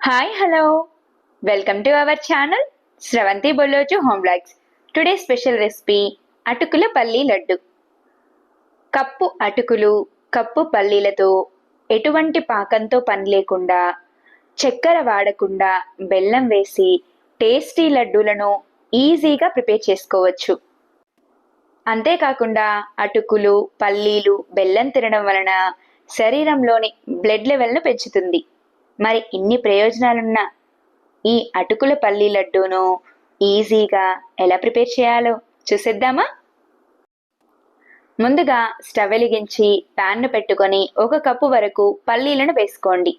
Hi hello welcome to our channel Sravanthi Bollochu home blogs today special recipe అటుకుల పల్లీ laddu cup అటుకులు cup పల్లీలతో ఎటువంటి పాకంతో పని లేకుండా చక్కెర వాడకుండా బెల్లం వేసి టేస్టీ లడ్డూలను ఈజీగా ప్రిపేర్ చేసుకోవచ్చు. అంతేకాకుండా అటుకులు పల్లీలు బెల్లం తినడం వలన శరీరంలోని బ్లడ్ లెవెల్ను పెంచుతుంది. మరి ఇన్ని ప్రయోజనాలున్న ఈ అటుకుల పల్లీ లడ్డూను ఈజీగా ఎలా ప్రిపేర్ చేయాలో చూసేద్దామా? ముందుగా స్టవ్ వెలిగించి ప్యాన్ను పెట్టుకొని ఒక కప్పు వరకు పల్లీలను వేసుకోండి.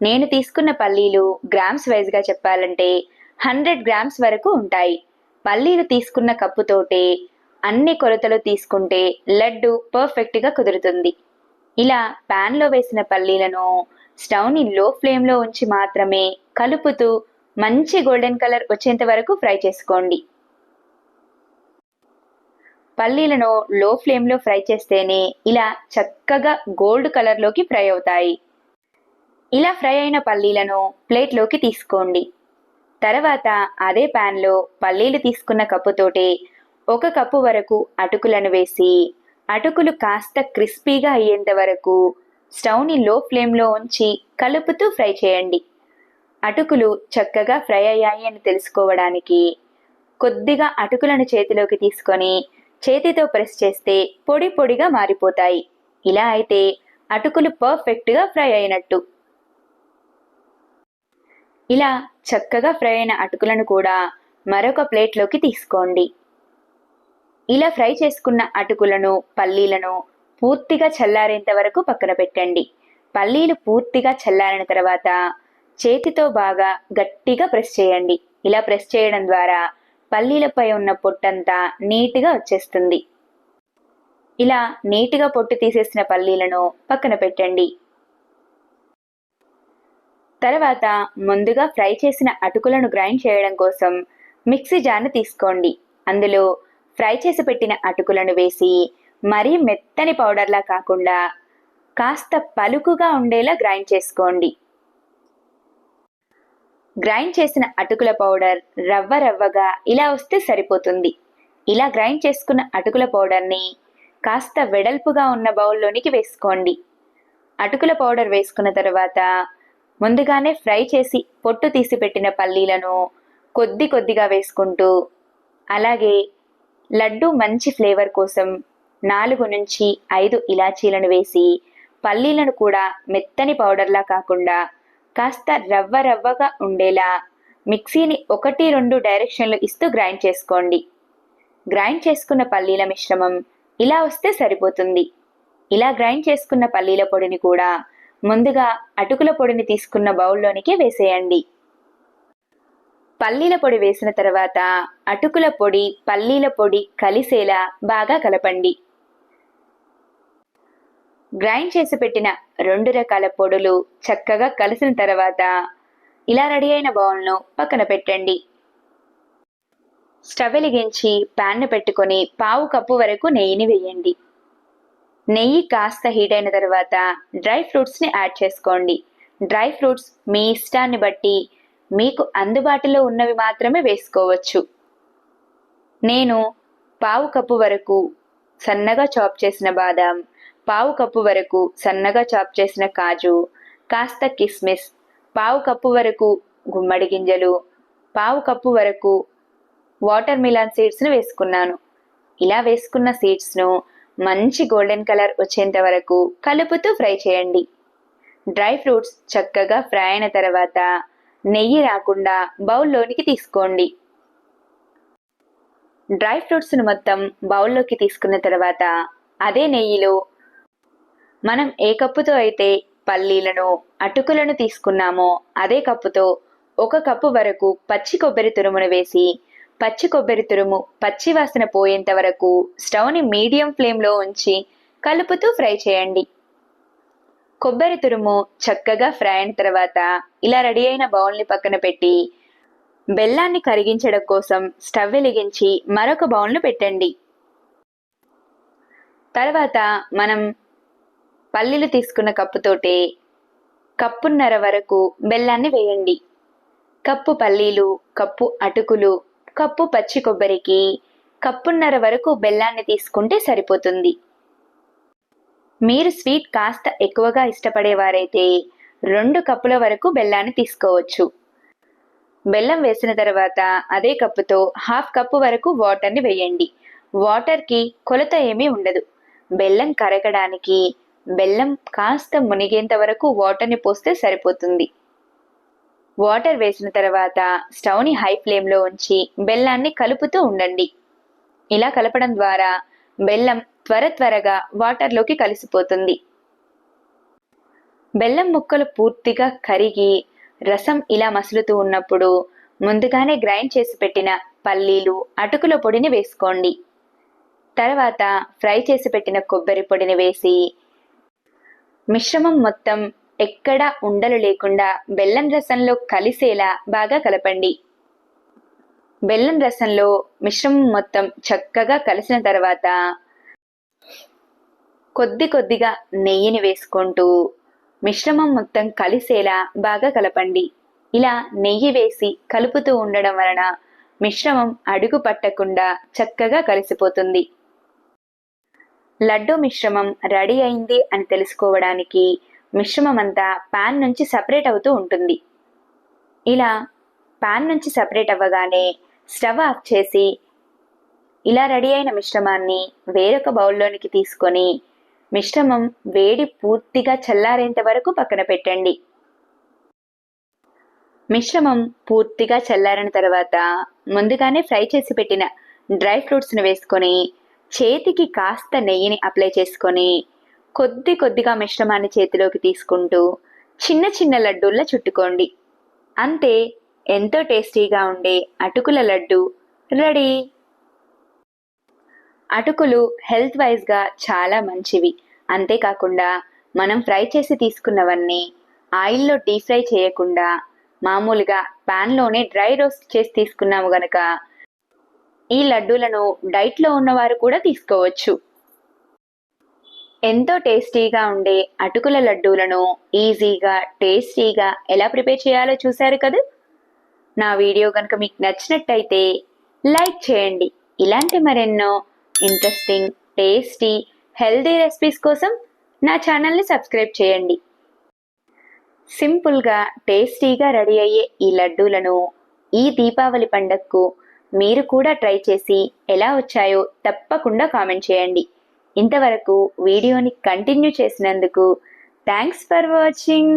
నేను తీసుకున్న పల్లీలు గ్రామ్స్ వైజ్గా చెప్పాలంటే హండ్రెడ్ గ్రామ్స్ వరకు ఉంటాయి. పల్లీలు తీసుకున్న కప్పుతోటే అన్ని కొలతలు తీసుకుంటే లడ్డు పర్ఫెక్ట్గా కుదురుతుంది. ఇలా ప్యాన్లో వేసిన పల్లీలను స్టవ్ని లో ఫ్లేమ్లో ఉంచి మాత్రమే కలుపుతూ మంచి గోల్డెన్ కలర్ వచ్చేంత వరకు ఫ్రై చేసుకోండి. పల్లీలను లో ఫ్లేమ్లో ఫ్రై చేస్తేనే ఇలా చక్కగా గోల్డ్ కలర్లోకి ఫ్రై అవుతాయి. ఇలా ఫ్రై అయిన పల్లీలను ప్లేట్లోకి తీసుకోండి. తర్వాత అదే ప్యాన్లో పల్లీలు తీసుకున్న కప్పుతోటే ఒక కప్పు వరకు అటుకులను వేసి అటుకులు కాస్త క్రిస్పీగా అయ్యేంత వరకు స్టవ్ని లో ఫ్లేమ్లో ఉంచి కలుపుతూ ఫ్రై చేయండి. అటుకులు చక్కగా ఫ్రై అయ్యాయి అని తెలుసుకోవడానికి కొద్దిగా అటుకులను చేతిలోకి తీసుకొని చేతితో ప్రెస్ చేస్తే పొడి పొడిగా మారిపోతాయి. ఇలా అయితే అటుకులు పర్ఫెక్ట్గా ఫ్రై అయినట్టు. ఇలా చక్కగా ఫ్రై అయిన అటుకులను కూడా మరొక ప్లేట్లోకి తీసుకోండి. ఇలా ఫ్రై చేసుకున్న అటుకులను పల్లీలను పూర్తిగా చల్లారేంత వరకు పక్కన పెట్టండి. పల్లీలు పూర్తిగా చల్లారిన తర్వాత చేతితో బాగా గట్టిగా ప్రెస్ చేయండి. ఇలా ప్రెస్ చేయడం ద్వారా పల్లీలపై ఉన్న పొట్టంతా నీట్గా వచ్చేస్తుంది. ఇలా నీట్గా పొట్టు తీసేసిన పల్లీలను పక్కన పెట్టండి. తర్వాత ముందుగా ఫ్రై చేసిన అటుకులను గ్రైండ్ చేయడం కోసం మిక్సీ జార్ను తీసుకోండి. అందులో ఫ్రై చేసి పెట్టిన అటుకులను వేసి మరీ మెత్తని పౌడర్లా కాకుండా కాస్త పలుకుగా ఉండేలా గ్రైండ్ చేసుకోండి. గ్రైండ్ చేసిన అటుకుల పౌడర్ రవ్వ రవ్వగా ఇలా వస్తే సరిపోతుంది. ఇలా గ్రైండ్ చేసుకున్న అటుకుల పౌడర్ని కాస్త వెడల్పుగా ఉన్న బౌల్లోనికి వేసుకోండి. అటుకుల పౌడర్ వేసుకున్న తర్వాత ముందుగానే ఫ్రై చేసి పొట్టు తీసి పెట్టిన పల్లీలను కొద్ది కొద్దిగా వేసుకుంటూ అలాగే లడ్డు మంచి ఫ్లేవర్ కోసం నాలుగు నుంచి ఐదు ఇలాచీలను వేసి పల్లీలను కూడా మెత్తని పౌడర్లా కాకుండా కాస్త రవ్వ రవ్వగా ఉండేలా మిక్సీని ఒకటి రెండు డైరెక్షన్లు ఇస్తూ గ్రైండ్ చేసుకోండి. గ్రైండ్ చేసుకున్న పల్లీల మిశ్రమం ఇలా వస్తే సరిపోతుంది. ఇలా గ్రైండ్ చేసుకున్న పల్లీల పొడిని కూడా ముందుగా అటుకుల పొడిని తీసుకున్న బౌల్లోనికి వేసేయండి. పల్లీల పొడి వేసిన తర్వాత అటుకుల పొడి పల్లీల పొడి కలిసేలా బాగా కలపండి. గ్రైండ్ చేసి పెట్టిన రెండు రకాల పొడులు చక్కగా కలిసిన తర్వాత ఇలా రెడీ అయిన బౌల్ను పక్కన పెట్టండి. స్టవ్ వెలిగించి ప్యాన్ను పెట్టుకొని పావు కప్పు వరకు నెయ్యిని వేయండి. నెయ్యి కాస్త హీట్ అయిన తర్వాత డ్రై ఫ్రూట్స్ని యాడ్ చేసుకోండి. డ్రై ఫ్రూట్స్ మీ ఇష్టాన్ని బట్టి మీకు అందుబాటులో ఉన్నవి మాత్రమే వేసుకోవచ్చు. నేను పావు కప్పు వరకు సన్నగా చాప్ చేసిన బాదాం పావు కప్పు వరకు సన్నగా చాప్ చేసిన కాజు కాస్త కిస్మిస్ పావు కప్పు వరకు గుమ్మడి గింజలు పావు కప్పు వరకు వాటర్ మిలాన్ సీడ్స్ను వేసుకున్నాను. ఇలా వేసుకున్న సీడ్స్ను మంచి గోల్డెన్ కలర్ వచ్చేంత వరకు కలుపుతూ ఫ్రై చేయండి. డ్రై ఫ్రూట్స్ చక్కగా ఫ్రై అయిన తర్వాత నెయ్యి రాకుండా బౌల్లోనికి తీసుకోండి. డ్రై ఫ్రూట్స్ను మొత్తం బౌల్లోకి తీసుకున్న తర్వాత అదే నెయ్యిలో మనం ఏ కప్పుతో అయితే పల్లీలను అటుకులను తీసుకున్నామో అదే కప్పుతో ఒక కప్పు వరకు పచ్చి కొబ్బరి తురుమును వేసి పచ్చి కొబ్బరి తురుము పచ్చి వాసన పోయేంత వరకు స్టవ్ని మీడియం ఫ్లేమ్లో ఉంచి కలుపుతూ ఫ్రై చేయండి. కొబ్బరి తురుము చక్కగా ఫ్రై అయిన తర్వాత ఇలా రెడీ అయిన బౌల్ని పక్కన పెట్టి బెల్లాన్ని కరిగించడం కోసం స్టవ్ వెలిగించి మరొక బౌల్ను పెట్టండి. తర్వాత మనం పల్లీలు తీసుకున్న కప్పుతోటే కప్పున్నర వరకు బెల్లాన్ని వేయండి. కప్పు పల్లీలు కప్పు అటుకులు కప్పు పచ్చి కొబ్బరికి కప్పున్నర వరకు బెల్లాన్ని తీసుకుంటే సరిపోతుంది. మీరు స్వీట్ కాస్త ఎక్కువగా ఇష్టపడేవారైతే రెండు కప్పుల వరకు బెల్లాన్ని తీసుకోవచ్చు. బెల్లం వేసిన తర్వాత అదే కప్పుతో హాఫ్ కప్పు వరకు వాటర్ని వేయండి. వాటర్కి కొలత ఏమీ ఉండదు. బెల్లం కరగడానికి బెల్లం కాస్త మునిగేంత వరకు వాటర్ని పోస్తే సరిపోతుంది. వాటర్ వేసిన తర్వాత స్టవ్ని హై ఫ్లేమ్లో ఉంచి బెల్లాన్ని కలుపుతూ ఉండండి. ఇలా కలపడం ద్వారా బెల్లం త్వర త్వరగా వాటర్లోకి కలిసిపోతుంది. బెల్లం ముక్కలు పూర్తిగా కరిగి రసం ఇలా మసులుతూ ఉన్నప్పుడు ముందుగానే గ్రైండ్ చేసి పెట్టిన పల్లీలు అటుకుల పొడిని వేసుకోండి. తర్వాత ఫ్రై చేసి పెట్టిన కొబ్బరి పొడిని వేసి మిశ్రమం మొత్తం ఎక్కడా ఉండలు లేకుండా బెల్లం రసంలో కలిసేలా బాగా కలపండి. బెల్లం రసంలో మిశ్రమం మొత్తం చక్కగా కలిసిన తర్వాత కొద్ది కొద్దిగా నెయ్యిని వేసుకుంటూ మిశ్రమం మొత్తం కలిసేలా బాగా కలపండి. ఇలా నెయ్యి వేసి కలుపుతూ ఉండడం వలన మిశ్రమం అడుగు పట్టకుండా చక్కగా కలిసిపోతుంది. లడ్డు మిశ్రమం రెడీ అయింది అని తెలుసుకోవడానికి మిశ్రమం అంతా పాన్ నుంచి సపరేట్ అవుతూ ఉంటుంది. ఇలా పాన్ నుంచి సపరేట్ అవ్వగానే స్టవ్ ఆఫ్ చేసి ఇలా రెడీ అయిన మిశ్రమాన్ని వేరొక బౌల్లోనికి తీసుకొని మిశ్రమం వేడి పూర్తిగా చల్లారేంత వరకు పక్కన పెట్టండి. మిశ్రమం పూర్తిగా చల్లారిన తర్వాత ముందుగానే ఫ్రై చేసి పెట్టిన డ్రై ఫ్రూట్స్ని వేసుకొని చేతికి కాస్త నెయ్యిని అప్లై చేసుకొని కొద్ది కొద్దిగా మిశ్రమాన్ని చేతిలోకి తీసుకుంటూ చిన్న చిన్న లడ్డూల్లా చుట్టుకోండి. అంతే ఎంతో టేస్టీగా ఉండే అటుకుల లడ్డు రెడీ. అటుకులు హెల్త్ వైజ్గా చాలా మంచివి. అంతేకాకుండా మనం ఫ్రై చేసి తీసుకున్నవన్నీ ఆయిల్లో డీప్ ఫ్రై చేయకుండా మామూలుగా ప్యాన్లోనే డ్రై రోస్ట్ చేసి తీసుకున్నాము గనక ఈ లడ్డూలను డైట్లో ఉన్నవారు కూడా తీసుకోవచ్చు. ఎంతో టేస్టీగా ఉండే అటుకుల లడ్డూలను ఈజీగా టేస్టీగా ఎలా ప్రిపేర్ చేయాలో చూశారు కదా? నా వీడియో కనుక మీకు నచ్చినట్టయితే లైక్ చేయండి. ఇలాంటి మరెన్నో ఇంట్రెస్టింగ్ టేస్టీ హెల్దీ రెసిపీస్ కోసం నా ఛానల్ని సబ్స్క్రైబ్ చేయండి. సింపుల్గా టేస్టీగా రెడీ అయ్యే ఈ లడ్డూలను ఈ దీపావళి పండగకు మీరు కూడా ట్రై చేసి ఎలా వచ్చాయో తప్పకుండా కామెంట్ చేయండి. ఇంతవరకు వీడియోని కంటిన్యూ చేసినందుకు థ్యాంక్స్ ఫర్ వాచింగ్.